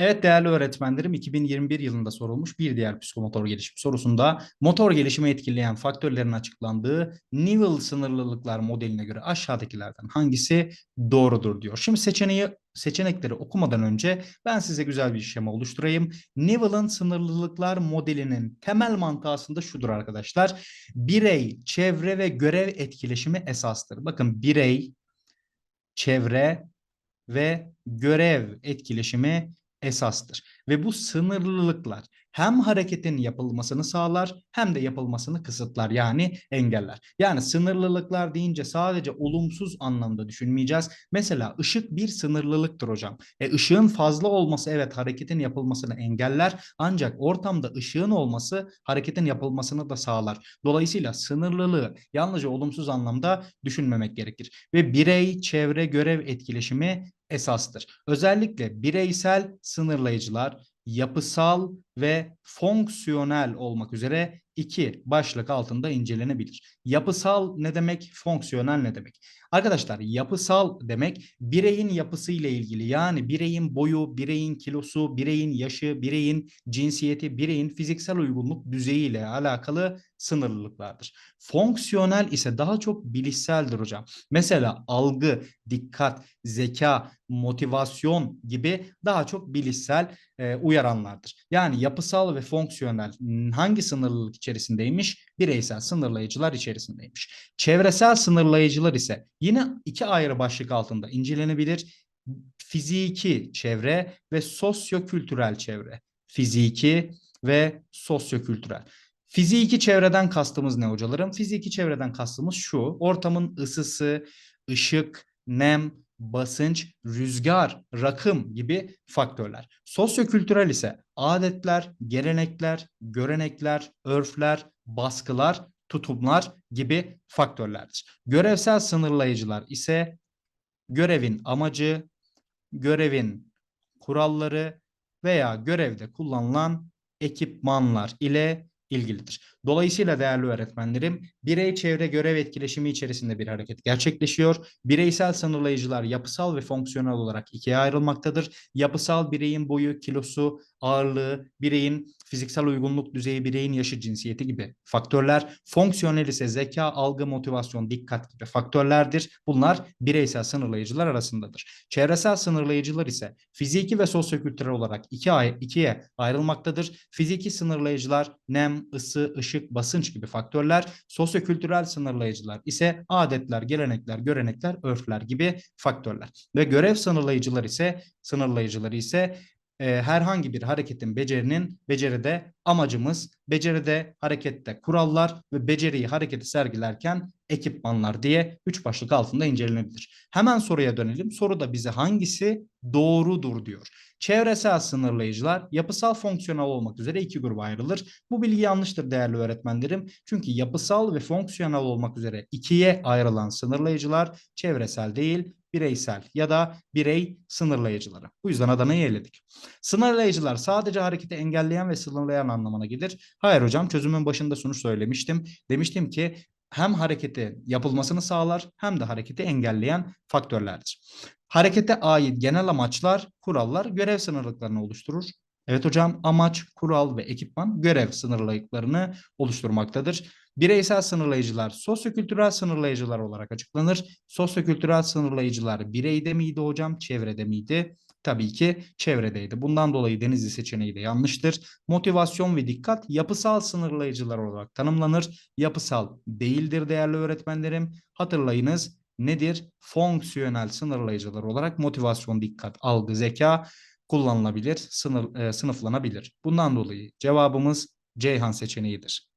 Evet değerli öğretmenlerim 2021 yılında sorulmuş bir diğer psikomotor gelişim sorusunda motor gelişimi etkileyen faktörlerin açıklandığı Newell sınırlılıklar modeline göre aşağıdakilerden hangisi doğrudur diyor. Şimdi seçeneği seçenekleri okumadan önce ben size güzel bir şema oluşturayım. Newell'ın sınırlılıklar modelinin temel mantığı aslında şudur arkadaşlar. Birey, çevre ve görev etkileşimi esastır. Bakın birey, çevre ve görev etkileşimi esastır. Ve bu sınırlılıklar hem hareketin yapılmasını sağlar hem de yapılmasını kısıtlar yani engeller. Yani sınırlılıklar deyince sadece olumsuz anlamda düşünmeyeceğiz. Mesela ışık bir sınırlılıktır hocam. E ışığın fazla olması evet hareketin yapılmasını engeller ancak ortamda ışığın olması hareketin yapılmasını da sağlar. Dolayısıyla sınırlılığı yalnızca olumsuz anlamda düşünmemek gerekir. Ve birey, çevre, görev etkileşimi esastır. Özellikle bireysel sınırlayıcılar yapısal ve fonksiyonel olmak üzere iki başlık altında incelenebilir. Yapısal ne demek, fonksiyonel ne demek? Arkadaşlar yapısal demek bireyin yapısı ile ilgili yani bireyin boyu, bireyin kilosu, bireyin yaşı, bireyin cinsiyeti, bireyin fiziksel uygunluk düzeyi ile alakalı sınırlılıklardır. Fonksiyonel ise daha çok bilişseldir hocam. Mesela algı, dikkat, zeka, motivasyon gibi daha çok bilişsel e, uyaranlardır. Yani yapısal ve fonksiyonel hangi sınırlılık içerisindeymiş? Bireysel sınırlayıcılar içerisindeymiş. Çevresel sınırlayıcılar ise yine iki ayrı başlık altında incelenebilir. Fiziki çevre ve sosyokültürel çevre. Fiziki ve sosyokültürel. Fiziki çevreden kastımız ne hocalarım? Fiziki çevreden kastımız şu. Ortamın ısısı, ışık, nem, basınç, rüzgar, rakım gibi faktörler. Sosyokültürel ise adetler, gelenekler, görenekler, örfler, baskılar, tutumlar gibi faktörlerdir. Görevsel sınırlayıcılar ise görevin amacı, görevin kuralları veya görevde kullanılan ekipmanlar ile ilgilidir. Dolayısıyla değerli öğretmenlerim, birey çevre görev etkileşimi içerisinde bir hareket gerçekleşiyor. Bireysel sınırlayıcılar yapısal ve fonksiyonel olarak ikiye ayrılmaktadır. Yapısal bireyin boyu, kilosu, ağırlığı, bireyin fiziksel uygunluk düzeyi, bireyin yaşı, cinsiyeti gibi faktörler. Fonksiyonel ise zeka, algı, motivasyon, dikkat gibi faktörlerdir. Bunlar bireysel sınırlayıcılar arasındadır. Çevresel sınırlayıcılar ise fiziki ve sosyokültürel olarak iki ay, ikiye ayrılmaktadır. Fiziki sınırlayıcılar nem, ısı, ışık, basınç gibi faktörler. Sosyokültürel sınırlayıcılar ise adetler, gelenekler, görenekler, örfler gibi faktörler. Ve görev sınırlayıcılar ise sınırlayıcıları ise e, herhangi bir hareketin becerinin beceride amacımız, beceride harekette kurallar ve beceriyi hareketi sergilerken ekipmanlar diye üç başlık altında incelenebilir. Hemen soruya dönelim. Soruda bize hangisi doğrudur diyor. Çevresel sınırlayıcılar yapısal fonksiyonel olmak üzere iki gruba ayrılır. Bu bilgi yanlıştır değerli öğretmenlerim. Çünkü yapısal ve fonksiyonel olmak üzere ikiye ayrılan sınırlayıcılar çevresel değil, bireysel ya da birey sınırlayıcıları. Bu yüzden Adana'yı eledik. Sınırlayıcılar sadece hareketi engelleyen ve sınırlayan anlamına gelir. Hayır hocam çözümün başında şunu söylemiştim. Demiştim ki hem hareketi yapılmasını sağlar hem de hareketi engelleyen faktörlerdir. Harekete ait genel amaçlar, kurallar görev sınırlıklarını oluşturur. Evet hocam amaç, kural ve ekipman görev sınırlılıklarını oluşturmaktadır. Bireysel sınırlayıcılar sosyokültürel sınırlayıcılar olarak açıklanır. Sosyokültürel sınırlayıcılar bireyde miydi hocam, çevrede miydi? Tabii ki çevredeydi. Bundan dolayı Denizli seçeneği de yanlıştır. Motivasyon ve dikkat yapısal sınırlayıcılar olarak tanımlanır. Yapısal değildir değerli öğretmenlerim. Hatırlayınız nedir? Fonksiyonel sınırlayıcılar olarak motivasyon, dikkat, algı, zeka kullanılabilir, sınır, e, sınıflanabilir. Bundan dolayı cevabımız Ceyhan seçeneğidir.